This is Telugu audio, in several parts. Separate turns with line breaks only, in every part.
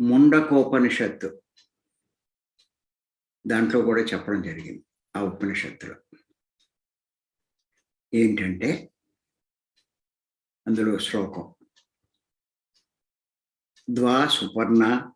ముండకోపనిషత్తు. దాంట్లో కూడా చెప్పడం జరిగింది ఆ ఉపనిషత్తులో. ఏంటంటే అందులో శ్లోకం. ద్వా సుపర్ణ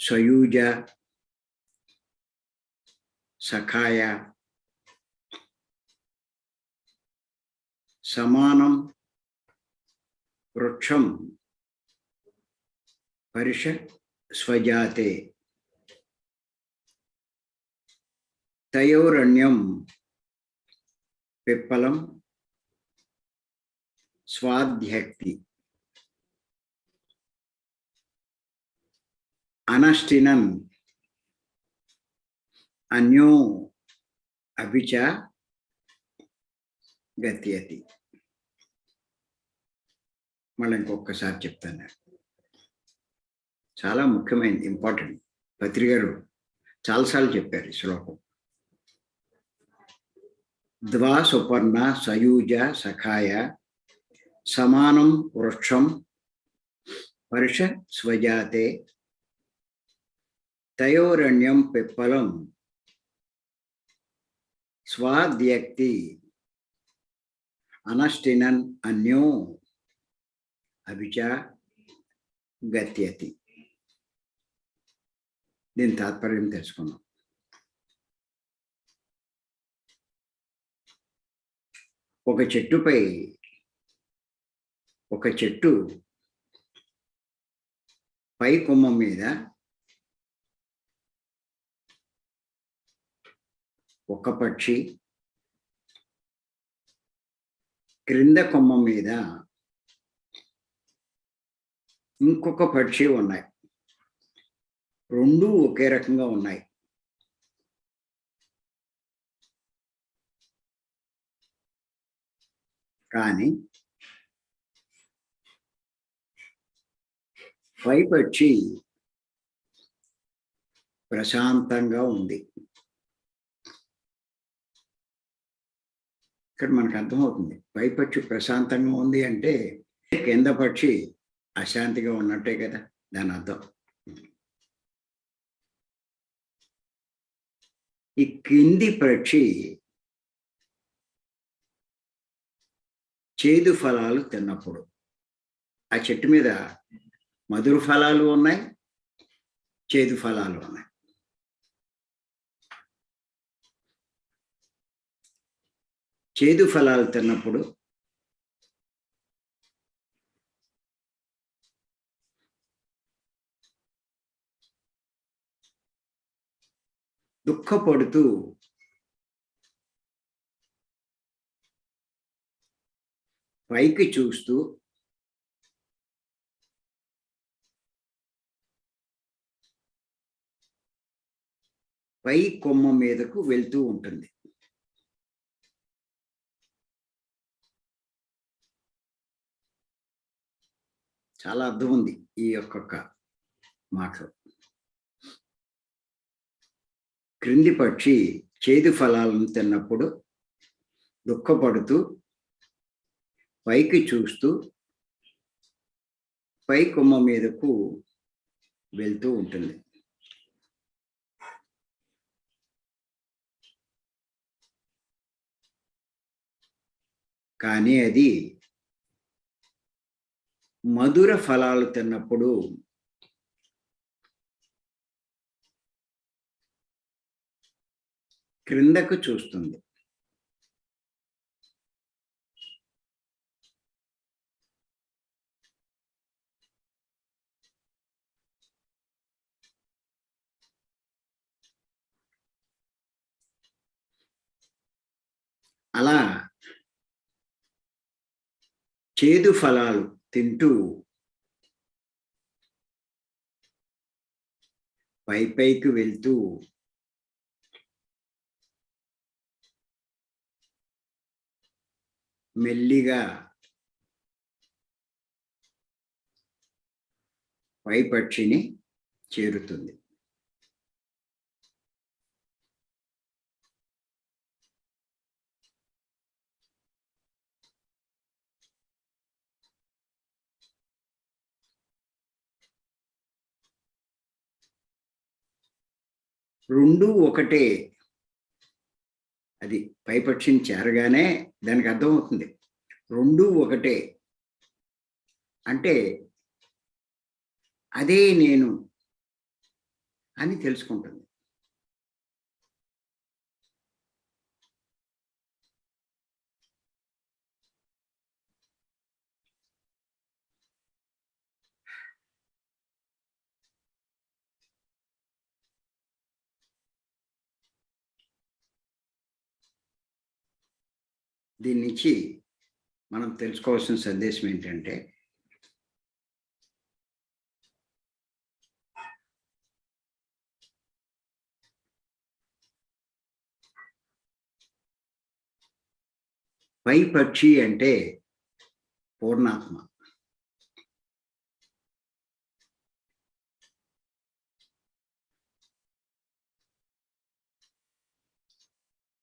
సయూజ సఖాయ సమానం వృక్షం పరిష స్వజాతే తయోరణ్యం పిప్పలం స్వాధ్యక్తి అనష్టినన్ అన్యో అభిచ గత్యతి మళ్ళీ ఇంకొకసారి చెప్తాను చాలా ముఖ్యమైనది ఇంపార్టెంట్ పత్రికారు చాలాసార్లు చెప్పారు ఈ శ్లోకం. ద్వా సుపర్ణ సయూజ సఖాయ సమానం వృక్షం పరుష స్వజాతే తయోరణ్యం పిప్పలం స్వాద్యక్తి అనష్టినన్ అన్యో అభిచ గత్యతి. దీని తాత్పర్యం తెలుసుకుందాం ఒక చెట్టుపై ఒక చెట్టు పై కొమ్మ మీద ఒక పక్షి క్రింద కొమ్మ మీద ఇంకొక పక్షి ఉన్నాయి. రెండు ఒకే రకంగా ఉన్నాయి. కానీ పై పక్షి ప్రశాంతంగా ఉంది. ఇక్కడ మనకు అర్థమవుతుంది. పైపక్షి ప్రశాంతంగా ఉంది అంటే కింద పక్షి అశాంతిగా ఉన్నట్టే కదా దాని అర్థం. ఈ కింది పక్షి చేదు ఫలాలు తిన్నప్పుడు. ఆ చెట్టు మీద మధుర ఫలాలు ఉన్నాయి చేదు ఫలాలు ఉన్నాయి. చేదు ఫలాలు తిన్నప్పుడు దుఃఖపడుతూ పైకి చూస్తూ పై కొమ్మ మీదకు వెళ్తూ ఉంటుంది. చాలా అర్థం ఉంది ఈ యొక్క మాటలో. క్రింది పక్షి చేదు ఫలాలను తిన్నప్పుడు దుఃఖపడుతూ పైకి చూస్తూ పై కొమ్మ మీదకు వెళ్తూ ఉంటుంది. కానీ అది మధుర ఫలాలు తిన్నప్పుడు క్రిందకు చూస్తుంది. అలా చేదు ఫలాలు తింటూ పైపైకి వెళ్తూ మెల్లిగా పైపక్షిని చేరుతుంది. రెండు ఒకటే అది పైపక్షిని చేరగానే దానికి అర్థమవుతుంది. రెండు ఒకటే. అంటే అదే నేను అని తెలుసుకుంటుంది. దీని నుంచి మనం తెలుసుకోవాల్సిన సందేశం ఏంటంటే పై పక్షి అంటే పూర్ణాత్మ.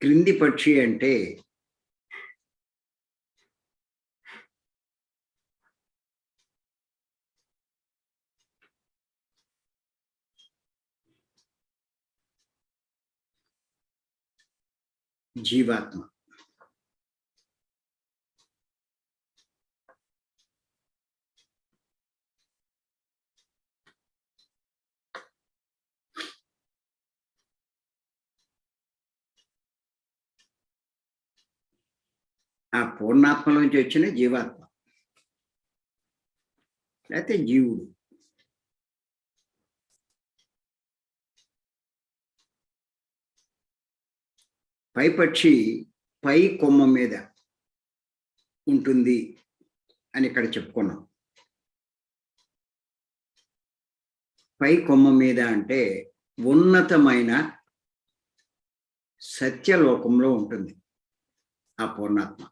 క్రింది పక్షి అంటే జీవాత్మ ఆ పూర్ణాత్మలోంచి వచ్చిన జీవాత్మ లేకపోతే జీవుడు పైపక్షి పై కొమ్మ మీద ఉంటుంది అని ఇక్కడ చెప్పుకున్నాం. పై కొమ్మ మీద అంటే ఉన్నతమైన సత్యలోకంలో ఉంటుంది ఆ పూర్ణాత్మ.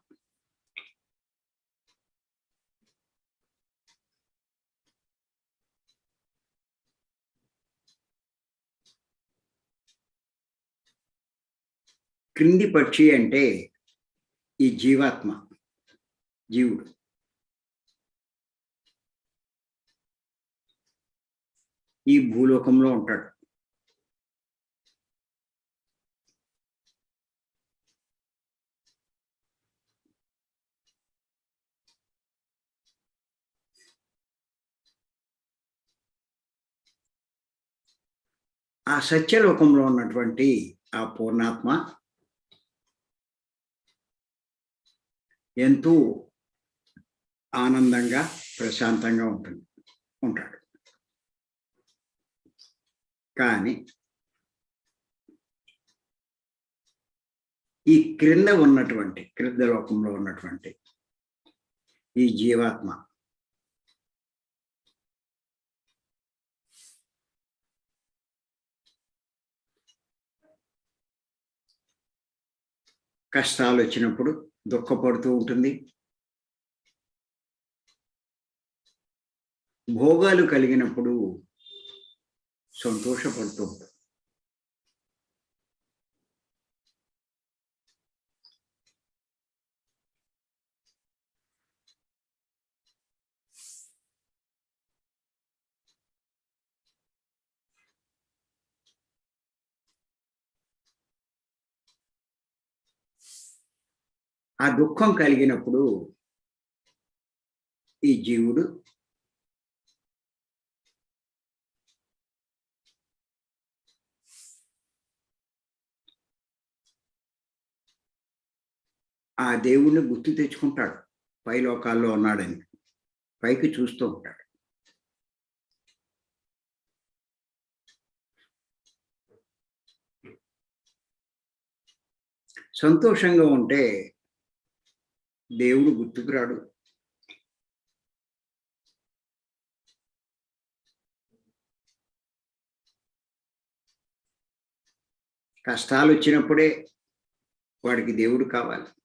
క్రింది పక్షి అంటే ఈ జీవాత్మ జీవుడు. ఈ భూలోకంలో ఉంటాడు. ఆ సత్యలోకంలో ఉన్నటువంటి ఆ పూర్ణాత్మ ఎంతో ఆనందంగా ప్రశాంతంగా ఉంటుంది ఉంటాడు. కానీ ఈ క్రింద ఉన్నటువంటి క్రింద లోకంలో ఉన్నటువంటి ఈ జీవాత్మ కష్టాలు వచ్చినప్పుడు దుఃఖపడుతూ ఉంటుంది. భోగాలు కలిగినప్పుడు సంతోషపడుతూ ఉంటుంది ఆ దుఃఖం కలిగినప్పుడు ఈ జీవుడు ఆ దేవుణ్ణి గుర్తు తెచ్చుకుంటాడు. పై లోకాల్లో ఉన్నాడని. పైకి చూస్తూ ఉంటాడు. సంతోషంగా ఉంటే దేవుడు గుర్తుకురాడు. కష్టాలు వచ్చినప్పుడే వాడికి దేవుడు కావాలి.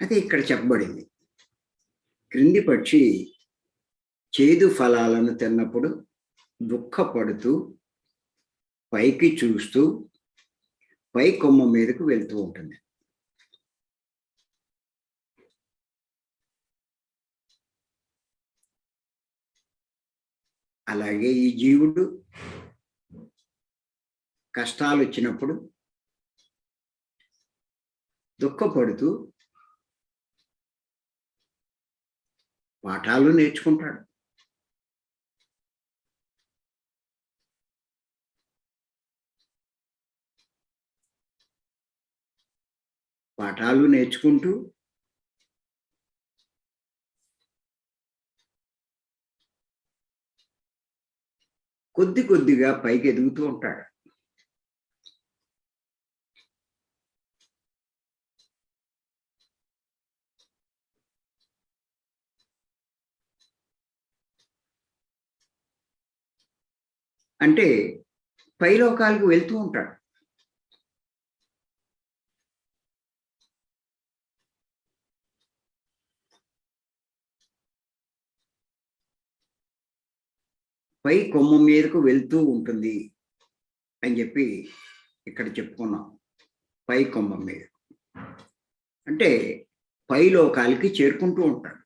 అది ఇక్కడ చెప్పబడింది. క్రింది పక్షి చేదు ఫలాలను తిన్నప్పుడు దుఃఖపడుతూ పైకి చూస్తూ పై కొమ్మ మీదకు వెళ్తూ ఉంటుంది. అలాగే ఈ జీవుడు కష్టాలు వచ్చినప్పుడు దుఃఖపడుతూ పాఠాలు నేర్చుకుంటాడు. పాఠాలు నేర్చుకుంటూ కొద్ది కొద్దిగా పైకి ఎదుగుతూ ఉంటాడు. అంటే పైలోకాలకు వెళ్తూ ఉంటాడు. పై కొమ్మ మీదకు వెళ్తూ ఉంటుంది అని చెప్పి ఇక్కడ చెప్పుకున్నాం. పై కొమ్మ మీద. అంటే పై లోకాలకి చేరుకుంటూ ఉంటాడు.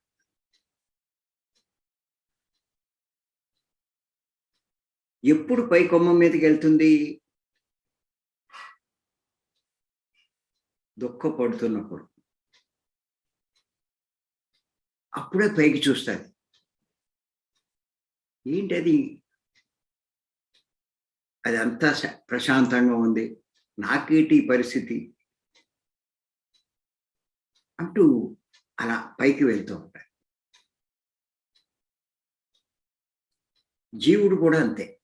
ఎప్పుడు పై కొమ్మ మీదకి వెళ్తుంది? దుఃఖపడుతున్నప్పుడు. అప్పుడే పైకి చూస్తుంది. ఏంటది? అది అంతా ప్రశాంతంగా ఉంది. నాకేటి పరిస్థితి? అంటూ అలా పైకి వెళ్తూ ఉంటాయి జీవుడు కూడా అంతే.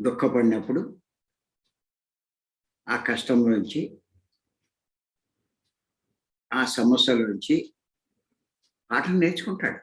దుఃఖపడినప్పుడు ఆ కష్టం నుంచి ఆ సమస్యల నుంచి పాఠం నేర్చుకుంటాడు.